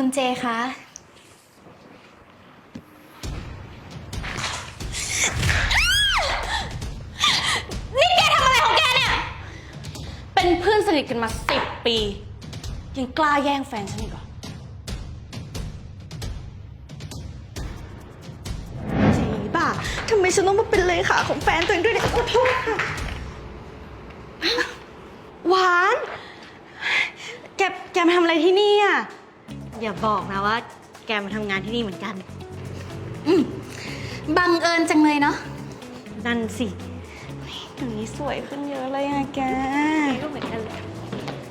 คุณเจคะ นี่แกทำอะไรของแกเนี่ย เป็นเพื่อนสนิทกันมาสิบปี ยังกล้าแย่งแฟนฉันอีกเหรอจีบ้าทำไมฉันต้องมาเป็นเลขาของแฟนตัวเองด้วยเนี่ยขอโทษค่ะ หวาน แก แกมาทำอะไรที่นี่อะ อย่าบอกนะว่า แกมาทำงานที่นี่เหมือนกัน บังเอิญจังเลยเนาะ นั่นสิเดี๋ยวนี้สวยขึ้นเยอะเลยอะแกก็เหมือนกันเลย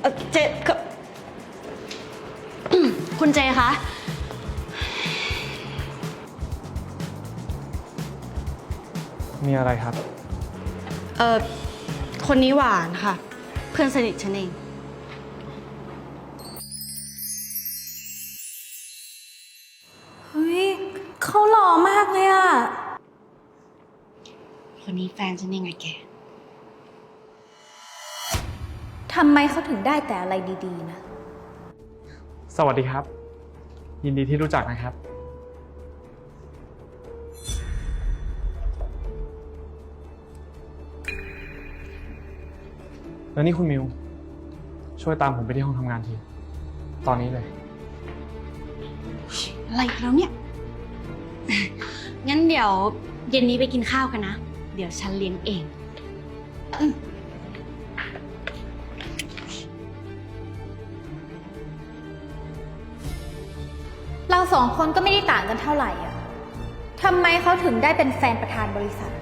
เออเจ๊ก็คุณเจคะ มีอะไรครับ เออคนนี้หวานค่ะ เพื่อนสนิทฉันเอง เขาหล่อมากเลยอะคนนี้แฟนฉันเองไงแก ทำไมเขาถึงได้แต่อะไรดีๆนะ สวัสดีครับ ยินดีที่รู้จักนะครับ แล้วนี่คุณมิว ช่วยตามผมไปที่ห้องทำงานที ตอนนี้เลย อะไรอีกแล้วเนี่ย งั้นเดี๋ยวเย็นนี้ไปกินข้าวกันนะ เดี๋ยวฉันเลี้ยงเอง เราสองคนก็ไม่ได้ต่างกันเท่าไหร่อะทำไมเขาถึงได้เป็นแฟนประธานบริษัท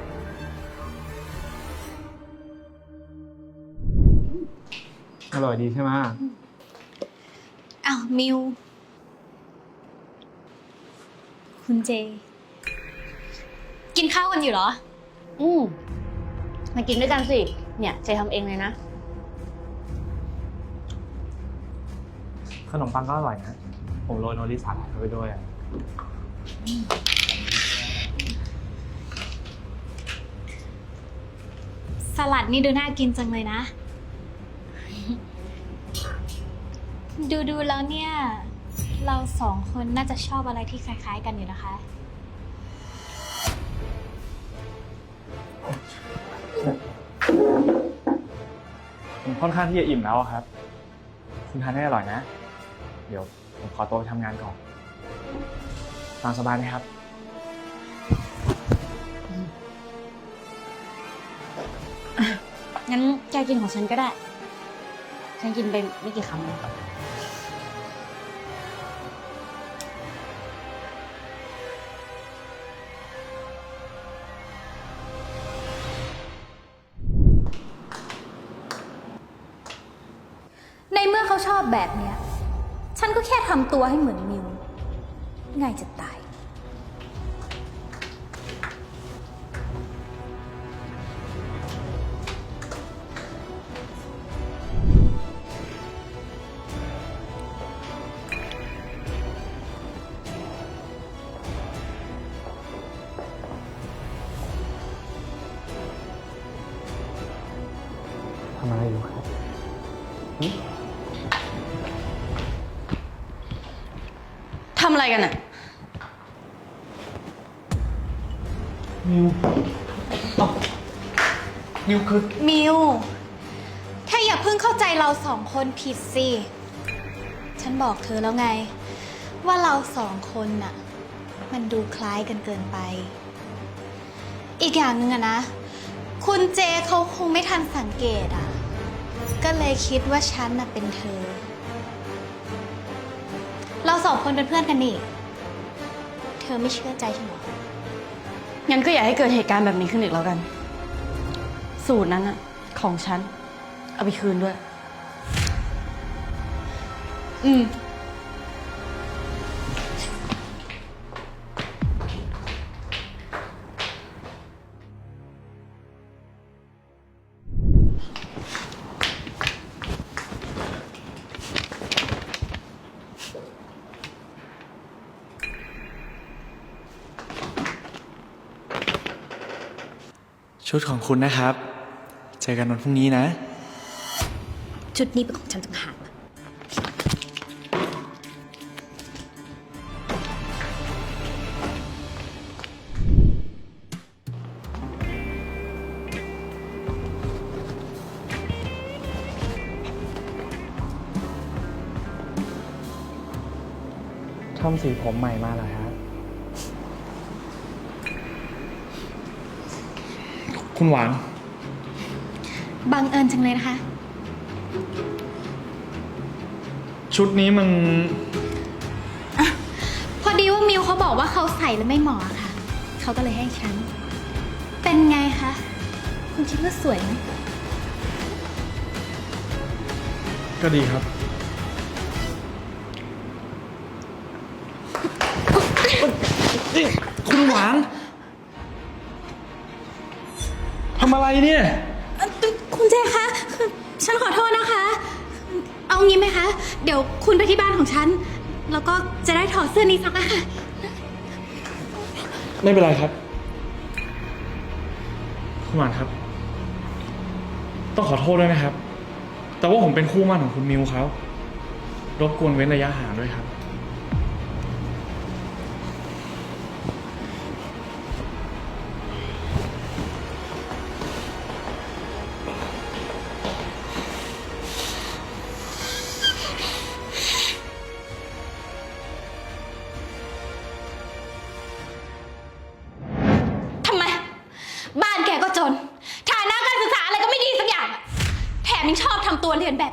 อร่อยดีใช่ไหมอ้าวมิว คุณเจ กินข้าวกันอยู่เหรอ อืมมากินด้วยกันสิ เนี่ยเจทำเองเลยนะ ขนมปังก็อร่อยนะ ผมโรยโนริสาหร่ายเข้าไปด้วยอะสลัดนี่ดูน่ากินจังเลยนะ ดูดูๆแล้วเนี่ย เราสองคนน่าจะชอบอะไรที่คล้าย ๆ กันอยู่นะคะ ผมค่อนข้างที่จะอิ่มแล้วอะครับ คุณทานให้อร่อยนะ เดี๋ยวผมขอตัวไปทำงานก่อนตามสบายนะครับ งั้นแกกินของฉันก็ได้ ฉันกินไปไม่กี่คำเลย เขาชอบแบบเนี้ย ฉันก็แค่ทำตัวให้เหมือนมิว ง่ายจะตาย ทำอะไรอยู่ครับ ทำอะไรกันอะมิวอ๋อมิวคือ มิวแค่อย่าเพิ่งเข้าใจเราสองคนผิดสิ ฉันบอกเธอแล้วไง ว่าเราสองคนน่ะ มันดูคล้ายกันเกินไป อีกอย่างหนึ่งอะนะ คุณเจเขาคงไม่ทันสังเกตอะก็เลยคิดว่าฉันน่ะเป็นเธอ เราสองคนเป็นเพื่อนกันนี่ เธอไม่เชื่อใจฉันเหรอ งั้นก็อย่าให้เกิดเหตุการณ์แบบนี้ขึ้นอีกแล้วกัน สูตรนั้นอะของฉัน เอาไปคืนด้วย อืม ชุดของคุณนะครับ เจอกันวันพรุ่งนี้นะ ชุดนี้เป็นของฉันต่างหากทำสีผมใหม่มาเหรอฮะ คุณหวาน บังเอิญจังเลยนะคะ ชุดนี้มันพอดีว่ามิวเขาบอกว่าเขาใส่แล้วไม่เหมาะค่ะ เขาก็เลยให้ฉัน เป็นไงคะ คุณคิดว่าสวยไหมก็ดีครับ คุณหวานำอะไรเนี่ย เอ่อคุณเจคะคือฉันขอโทษนะคะ เอางี้ไหมคะ เดี๋ยวคุณไปที่บ้านของฉัน แล้วก็จะได้ถอดเสื้อนี้ซักอะค่ะไม่เป็นไรครับคุณหวานครับ ต้องขอโทษด้วยนะครับ แต่ว่าผมเป็นคู่หมั่นของคุณมิวเขารบกวนเว้นระยะห่างด้วยครับ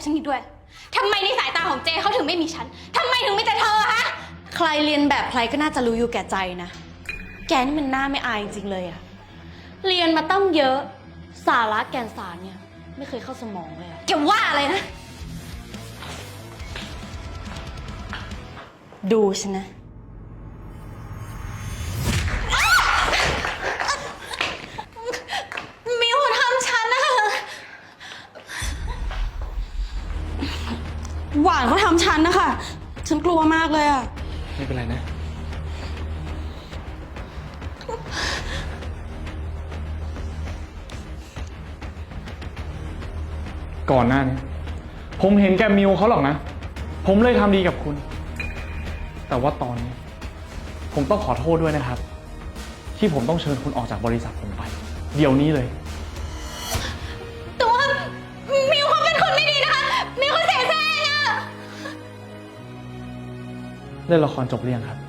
ฉันอีกด้วยทำไมในสายตาของเจเขาถึงไม่มีฉันทำไมถึงมีแต่เธอฮะ ใครเรียนแบบใครก็น่าจะรู้อยู่แก่ใจนะ แกนี่มันหน้าไม่อายจริงๆเลยอะเรียนมาตั้งเยอะ สาระแกนสารเนี่ย ไม่เคยเข้าสมองเลยอะแกว่าอะไรนะ ดูฉันนะานเขาทำฉันนะคะ ฉันกลัวมากเลยอะไม่เป็นไรนะ ก่อนหน้านี้ผมเห็นแกมิวเขาหรอกนะ ผมเลยทำดีกับคุณ แต่ว่าตอนนี้ ผมต้องขอโทษด้วยนะครับ ที่ผมต้องเชิญคุณออกจากบริษัทผมไป เดี๋ยวนี้เลย เล่นละครจบเรียงครับ